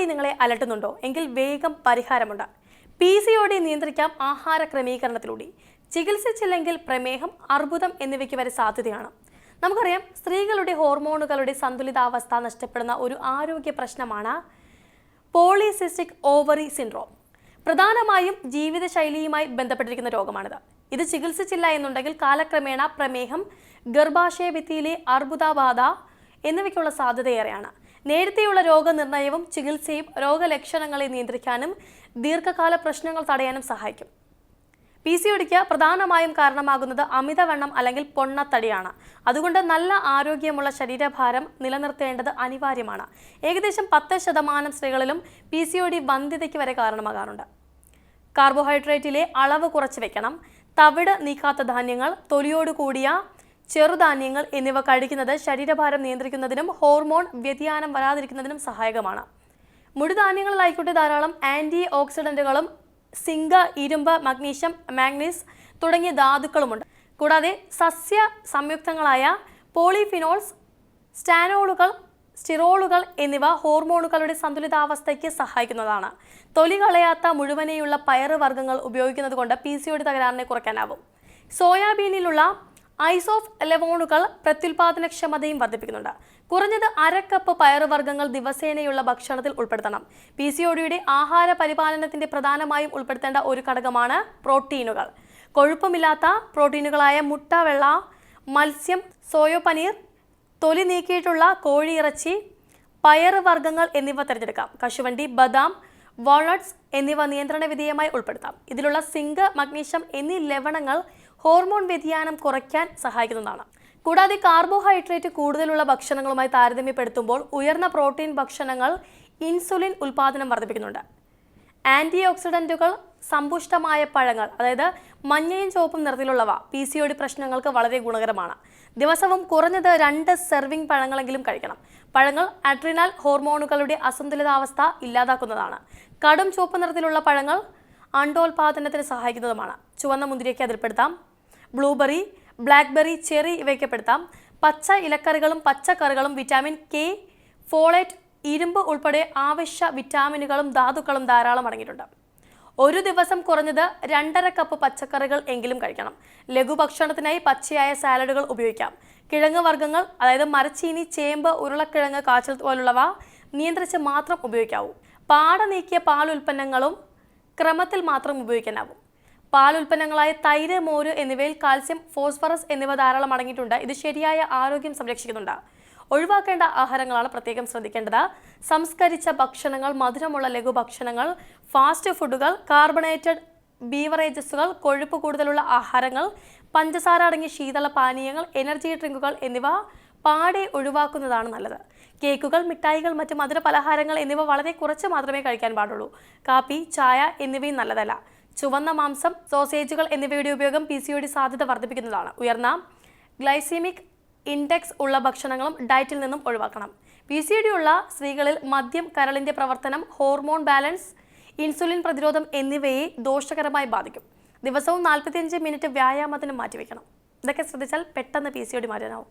D നിങ്ങളെ അലട്ടുന്നുണ്ടോ? എങ്കിൽ വേഗം പരിഹാരമുണ്ട്. പി സി ഒ ഡി നിയന്ത്രിക്കാം ആഹാര ക്രമീകരണത്തിലൂടെ. ചികിത്സിച്ചില്ലെങ്കിൽ പ്രമേഹം അർബുദം എന്നിവയ്ക്ക് വരെ സാധ്യതയാണ്. നമുക്കറിയാം സ്ത്രീകളുടെ ഹോർമോണുകളുടെ സന്തുലിതാവസ്ഥ നഷ്ടപ്പെടുന്ന ഒരു ആരോഗ്യ പ്രശ്നമാണ് പോളിസിസ്റ്റിക് ഓവറി സിൻഡ്രോം. പ്രധാനമായും ജീവിതശൈലിയുമായി ബന്ധപ്പെട്ടിരിക്കുന്ന രോഗമാണിത്. ഇത് ചികിത്സിച്ചില്ല എന്നുണ്ടെങ്കിൽ കാലക്രമേണ പ്രമേഹം ഗർഭാശയ ഗർഭാശയഭിത്തിയിലെ അർബുദബാധ എന്നിവയ്ക്കുള്ള സാധ്യതയേറെയാണ്. നേരത്തെയുള്ള രോഗനിർണയവും ചികിത്സയും രോഗലക്ഷണങ്ങളെ നിയന്ത്രിക്കാനും ദീർഘകാല പ്രശ്നങ്ങൾ തടയാനും സഹായിക്കും. പി സി ഒടിക്ക് പ്രധാനമായും കാരണമാകുന്നത് അമിതവണ്ണം അല്ലെങ്കിൽ പൊണ്ണത്തടിയാണ്. അതുകൊണ്ട് നല്ല ആരോഗ്യമുള്ള ശരീരഭാരം നിലനിർത്തേണ്ടത് അനിവാര്യമാണ്. ഏകദേശം പത്ത് ശതമാനം സ്ത്രീകളിലും പി സി ഒ ഡി വന്ധ്യതയ്ക്ക് വരെ കാരണമാകാറുണ്ട്. കാർബോഹൈഡ്രേറ്റിലെ അളവ് കുറച്ച് വെക്കണം. തവിട് നീക്കാത്ത ധാന്യങ്ങൾ തൊലിയോട് കൂടിയ ചെറുധാന്യങ്ങൾ എന്നിവ കഴിക്കുന്നത് ശരീരഭാരം നിയന്ത്രിക്കുന്നതിനും ഹോർമോൺ വ്യതിയാനം വരാതിരിക്കുന്നതിനും സഹായകമാണ്. മുടിധാന്യങ്ങളിലായിക്കോട്ടെ ധാരാളം ആന്റി ഓക്സിഡന്റുകളും സിങ്ക ഇരുമ്പ് മഗ്നീഷ്യം മാഗ്നീസ് തുടങ്ങിയ ധാതുക്കളുമുണ്ട്. കൂടാതെ സസ്യ സംയുക്തങ്ങളായ പോളിഫിനോൾസ് സ്റ്റാനോളുകൾ സ്റ്റിറോളുകൾ എന്നിവ ഹോർമോണുകളുടെ സന്തുലിതാവസ്ഥയ്ക്ക് സഹായിക്കുന്നതാണ്. തൊലി കളയാത്ത മുഴുവനെയുള്ള പയറ് വർഗങ്ങൾ ഉപയോഗിക്കുന്നത് കൊണ്ട് പി സി ഒ ഡി തകരാറിനെ കുറയ്ക്കാനാവും. സോയാബീനിലുള്ള ഐസോഫ് ലെവോണുകൾ പ്രത്യുൽപാദനക്ഷമതയും വർദ്ധിപ്പിക്കുന്നുണ്ട്. കുറഞ്ഞത് അര കപ്പ് പയറുവർഗങ്ങൾ ദിവസേനയുള്ള ഭക്ഷണത്തിൽ ഉൾപ്പെടുത്തണം. പി സി ഒഡിയുടെ ആഹാര പരിപാലനത്തിന്റെ പ്രധാനമായും ഉൾപ്പെടുത്തേണ്ട ഒരു ഘടകമാണ് പ്രോട്ടീനുകൾ. കൊഴുപ്പമില്ലാത്ത പ്രോട്ടീനുകളായ മുട്ട വെള്ള മത്സ്യം സോയോ പനീർ തൊലി നീക്കിയിട്ടുള്ള കോഴിയിറച്ചി പയറുവർഗങ്ങൾ എന്നിവ തിരഞ്ഞെടുക്കാം. കശുവണ്ടി ബദാം വാൾനട്ട്സ് എന്നിവ നിയന്ത്രണ വിധേയമായി ഉൾപ്പെടുത്താം. ഇതിലുള്ള സിങ്ക് മഗ്നീഷ്യം എന്നീ ലവണങ്ങൾ ഹോർമോൺ വ്യതിയാനം കുറയ്ക്കാൻ സഹായിക്കുന്നതാണ്. കൂടാതെ കാർബോഹൈഡ്രേറ്റ് കൂടുതലുള്ള ഭക്ഷണങ്ങളുമായി താരതമ്യപ്പെടുത്തുമ്പോൾ ഉയർന്ന പ്രോട്ടീൻ ഭക്ഷണങ്ങൾ ഇൻസുലിൻ ഉൽപാദനം വർദ്ധിപ്പിക്കുന്നുണ്ട്. ആന്റി ഓക്സിഡന്റുകൾ സമ്പുഷ്ടമായ പഴങ്ങൾ അതായത് മഞ്ഞയും ചുവപ്പും നിറത്തിലുള്ളവ പി സി ഒ പ്രശ്നങ്ങൾക്ക് വളരെ ഗുണകരമാണ്. ദിവസവും കുറഞ്ഞത് രണ്ട് സെർവിംഗ് പഴങ്ങളെങ്കിലും കഴിക്കണം. പഴങ്ങൾ അഡ്രിനാൽ ഹോർമോണുകളുടെ അസന്തുലിതാവസ്ഥ ഇല്ലാതാക്കുന്നതാണ്. കടും ചുവപ്പ് നിറത്തിലുള്ള പഴങ്ങൾ അണ്ടോൽപാദനത്തിന് സഹായിക്കുന്നതുമാണ്. ചുവന്ന മുന്തിരിയൊക്കെ അതിൽപ്പെടുത്താം. ബ്ലൂബെറി ബ്ലാക്ക്ബെറി ചെറി ഇവയൊക്കെ പെടുത്താം പച്ച ഇലക്കറികളും പച്ചക്കറികളും വിറ്റാമിൻ കെ ഫോളേറ്റ് ഇരുമ്പ് ഉൾപ്പെടെ ആവശ്യ വിറ്റാമിനുകളും ധാതുക്കളും ധാരാളം അടങ്ങിയിട്ടുണ്ട്. ഒരു ദിവസം കുറഞ്ഞത് രണ്ടര കപ്പ് പച്ചക്കറികൾ എങ്കിലും കഴിക്കണം. ലഘുഭക്ഷണത്തിനായി പച്ചയായ സാലഡുകൾ ഉപയോഗിക്കാം. കിഴങ്ങ് വർഗങ്ങൾ അതായത് മരച്ചീനി ചേമ്പ് ഉരുളക്കിഴങ്ങ് കാച്ചൽ പോലുള്ളവ നിയന്ത്രിച്ച് മാത്രം ഉപയോഗിക്കാവൂ. പാട നീക്കിയ പാലുൽപ്പന്നങ്ങളും ക്രമത്തിൽ മാത്രം ഉപയോഗിക്കാനാവും. പാൽ ഉൽപ്പന്നങ്ങളായ തൈര് മോര് എന്നിവയിൽ കാൽസ്യം ഫോസ്ഫറസ് എന്നിവ ധാരാളം അടങ്ങിയിട്ടുണ്ട്. ഇത് ശരിയായ ആരോഗ്യം സംരക്ഷിക്കുന്നുണ്ട്. ഒഴിവാക്കേണ്ട ആഹാരങ്ങളാണ് പ്രത്യേകം ശ്രദ്ധിക്കേണ്ടത്. സംസ്കരിച്ച ഭക്ഷണങ്ങൾ മധുരമുള്ള ലഘുഭക്ഷണങ്ങൾ ഫാസ്റ്റ് ഫുഡുകൾ കാർബണേറ്റഡ് ബീവറേജസുകൾ കൊഴുപ്പ് കൂടുതലുള്ള ആഹാരങ്ങൾ പഞ്ചസാര അടങ്ങിയ ശീതള പാനീയങ്ങൾ എനർജി ഡ്രിങ്കുകൾ എന്നിവ പാടെ ഒഴിവാക്കുന്നതാണ് നല്ലത്. കേക്കുകൾ മിഠായികൾ മറ്റ് മധുര പലഹാരങ്ങൾ എന്നിവ വളരെ കുറച്ച് മാത്രമേ കഴിക്കാൻ പാടുള്ളൂ. കാപ്പി ചായ എന്നിവയും നല്ലതല്ല. ചുവന്ന മാംസം സോസേജുകൾ എന്നിവയുടെ ഉപയോഗം പി സി ഒ ഡി സാധ്യത വർദ്ധിപ്പിക്കുന്നതാണ്. ഉയർന്ന ഗ്ലൈസീമിക് ഇൻഡെക്സ് ഉള്ള ഭക്ഷണങ്ങളും ഡയറ്റിൽ നിന്നും ഒഴിവാക്കണം. പി സി ഡി ഉള്ള സ്ത്രീകളിൽ മദ്യം കരളിന്റെ പ്രവർത്തനം ഹോർമോൺ ബാലൻസ് ഇൻസുലിൻ പ്രതിരോധം എന്നിവയെ ദോഷകരമായി ബാധിക്കും. ദിവസവും നാൽപ്പത്തിയഞ്ച് മിനിറ്റ് വ്യായാമത്തിന് മാറ്റിവെക്കണം. ഇതൊക്കെ ശ്രദ്ധിച്ചാൽ പെട്ടെന്ന് പി സി ഒ ഡി മാറ്റാനാവും.